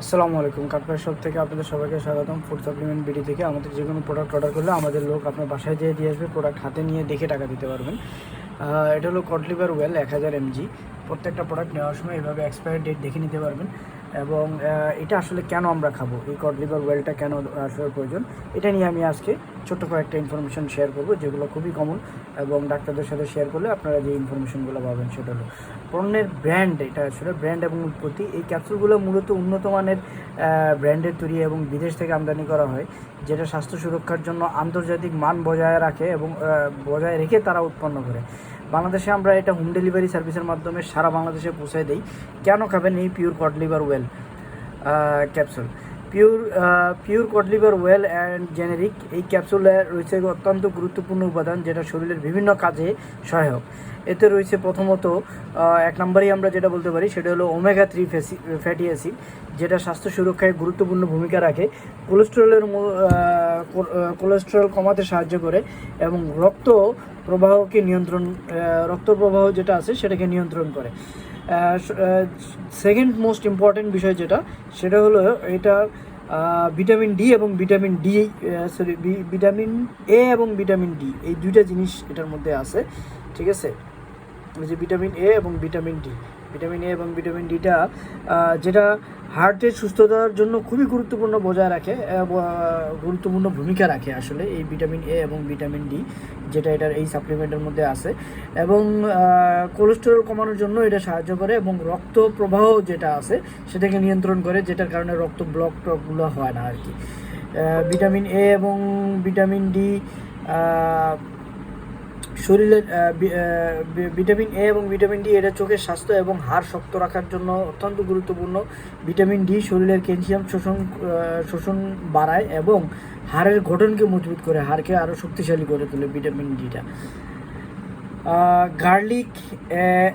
আসসালামু আলাইকুম। কাঠপাড় শপ থেকে আপনাদের সবাইকে স্বাগতম। ফুড সাপ্লিমেন্ট বিডি থেকে আমাদের যে কোনো প্রোডাক্ট অর্ডার করলে আমাদের লোক আপনার বাসায় যেয়ে দিয়ে আসবে প্রোডাক্ট হাতে নিয়ে দেখে টাকা দিতে পারবেন। এটা হলো কটলিভার ওয়েল এক হাজার এমজি প্রত্যেকটা প্রোডাক্ট নেওয়ার সময় এভাবে এক্সপায়ার ডেট দেখে নিতে পারবেন। এবং এটা আসলে কেন আমরা খাব? এই কটলিভার ওয়েলটা কেন আসলে প্রয়োজন? এটা নিয়ে আমি আজকে ছোট্ট কয়েকটা ইনফরমেশন শেয়ার করব, যেগুলো খুবই কমন এবং ডাক্তারদের সাথে শেয়ার করলে আপনারা যে ইনফরমেশনগুলো পাবেন সেটা হলো পণ্যের ব্র্যান্ড এটা আসলে ব্র্যান্ড এবং উৎপত্তি। এই ক্যাপসুলগুলো মূলত উন্নত মানের ব্র্যান্ডের তৈরি এবং বিদেশ থেকে আমদানি করা হয়, যেটা স্বাস্থ্য সুরক্ষার জন্য আন্তর্জাতিক মান বজায় রাখে এবং বজায় রেখে তারা উৎপন্ন করে। বাংলাদেশে আমরা এটা হোম ডেলিভারি সার্ভিসের মাধ্যমে সারা বাংলাদেশে পৌঁছে দিই। কেন খাবেন এই pure cod liver oil capsule pure pure cod liver oil and generic এই ক্যাপসুলে রয়েছে অত্যন্ত গুরুত্বপূর্ণ উপাদান যেটা শরীরের বিভিন্ন কাজে সহায়ক। এতে রয়েছে প্রথমত এক নম্বরেই আমরা যেটা বলতে পারি সেটা হলো ওমেগা থ্রি ফ্যাসি ফ্যাটি অ্যাসিড যেটা স্বাস্থ্য সুরক্ষায় গুরুত্বপূর্ণ ভূমিকা রাখে। কোলেস্টেরলের কোলেস্টেরল কমাতে সাহায্য করে এবং রক্ত প্রবাহকে নিয়ন্ত্রণ রক্ত প্রবাহ যেটা আছে সেটাকে নিয়ন্ত্রণ করে। সেকেন্ড মোস্ট ইম্পর্টেন্ট বিষয় যেটা, সেটা হলো এটা ভিটামিন ডি এবং vitamin D sorry vitamin A এবং ভিটামিন ডি এই দুইটা জিনিস এটার মধ্যে আছে, ঠিক আছে? যে ভিটামিন এ এবং ভিটামিন ডি ভিটামিন এ এবং ভিটামিন ডিটা যেটা হার্টের সুস্থতার জন্য খুবই গুরুত্বপূর্ণ বজায় রাখে গুরুত্বপূর্ণ ভূমিকা রাখে আসলে এই ভিটামিন এ এবং ভিটামিন ডি যেটা এটার এই সাপ্লিমেন্টের মধ্যে আছে। এবং কোলেস্টেরল কমানোর জন্য এটা সাহায্য করে এবং রক্ত প্রবাহ যেটা আছে, সেটাকে নিয়ন্ত্রণ করে, যেটার কারণে রক্ত ব্লক টকগুলো হয় না আর কি। ভিটামিন এ এবং ভিটামিন ডি শরীরের ভিটামিন এ এবং ভিটামিন ডি এটা চোখের স্বাস্থ্য এবং হাড় শক্ত রাখার জন্য অত্যন্ত গুরুত্বপূর্ণ। ভিটামিন ডি শরীরের ক্যালসিয়াম শোষণ শোষণ বাড়ায় এবং হাড়ের গঠনকে মজবুত করে, হাড়কে আরও শক্তিশালী করে তোলে ভিটামিন ডিটা গার্লিক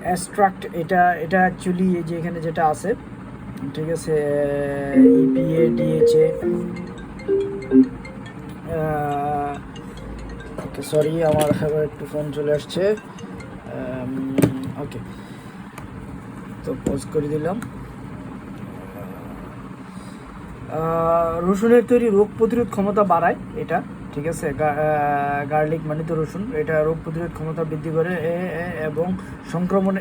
অ্যাস্ট্রাক্ট এটা এটা অ্যাকচুয়ালি যে এখানে যেটা আছে, ঠিক আছে ইপিএ ডিএচএ ওকে সরি আমার আবার একটু ফোন চলে আসছে। ওকে তো পজ করে দিলাম। রসুনের তৈরি রোগ প্রতিরোধ ক্ষমতা বাড়ায় এটা। ঠিক আছে? গার্লিক মানে তো রসুন। এটা রোগ প্রতিরোধ ক্ষমতা বৃদ্ধি করে এবং সংক্রমণ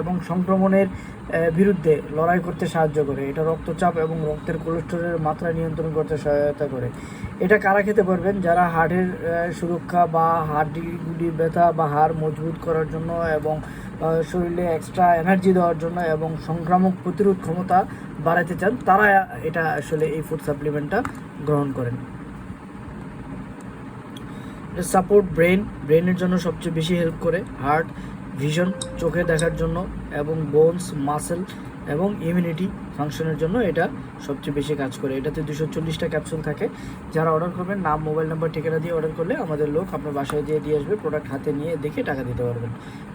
এবং সংক্রমণের বিরুদ্ধে লড়াই করতে সাহায্য করে। এটা রক্তচাপ এবং রক্তের কোলেস্টেরলের মাত্রা নিয়ন্ত্রণ করতে সহায়তা করে। এটা কারা খেতে পারবেন? যারা হাড়ের সুরক্ষা বা হাড়গুলি ব্যথা বা হাড় মজবুত করার জন্য এবং শরীরে এক্সট্রা এনার্জি দেওয়ার জন্য এবং সংক্রামক প্রতিরোধ ক্ষমতা বাড়াতে চান, তারা এটা আসলে এই ফুড সাপ্লিমেন্টটা গ্রহণ করেন। সাপোর্ট ব্রেন ব্রেনের জন্য সবচেয়ে বেশি হেল্প করে হার্ট ভিশন চোখে দেখার জন্য এবং বোনস মাসেল এবং ইমিউনিটি ফাংশনের জন্য এটা সবচেয়ে বেশি কাজ করে। এটাতে দুশো চল্লিশটা ক্যাপসুল থাকে। যারা অর্ডার করবেন, নাম মোবাইল নাম্বার ঠিকানা দিয়ে অর্ডার করলে আমাদের লোক আপনার বাসায় দিয়ে দিয়ে আসবে প্রোডাক্ট হাতে নিয়ে দেখে টাকা দিতে পারবেন।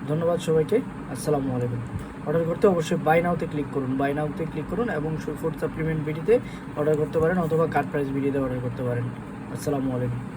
ধন্যবাদ সবাইকে। আসসালামু আলাইকুম। অর্ডার করতে অবশ্যই বাই নাওতে ক্লিক করুন। বাই নাওতে ক্লিক করুন এবং ফুড সাপ্লিমেন্ট বিডিতে অর্ডার করতে পারেন অথবা কার্ড প্রাইস বিডিতে অর্ডার করতে পারেন। আসসালামু আলাইকুম।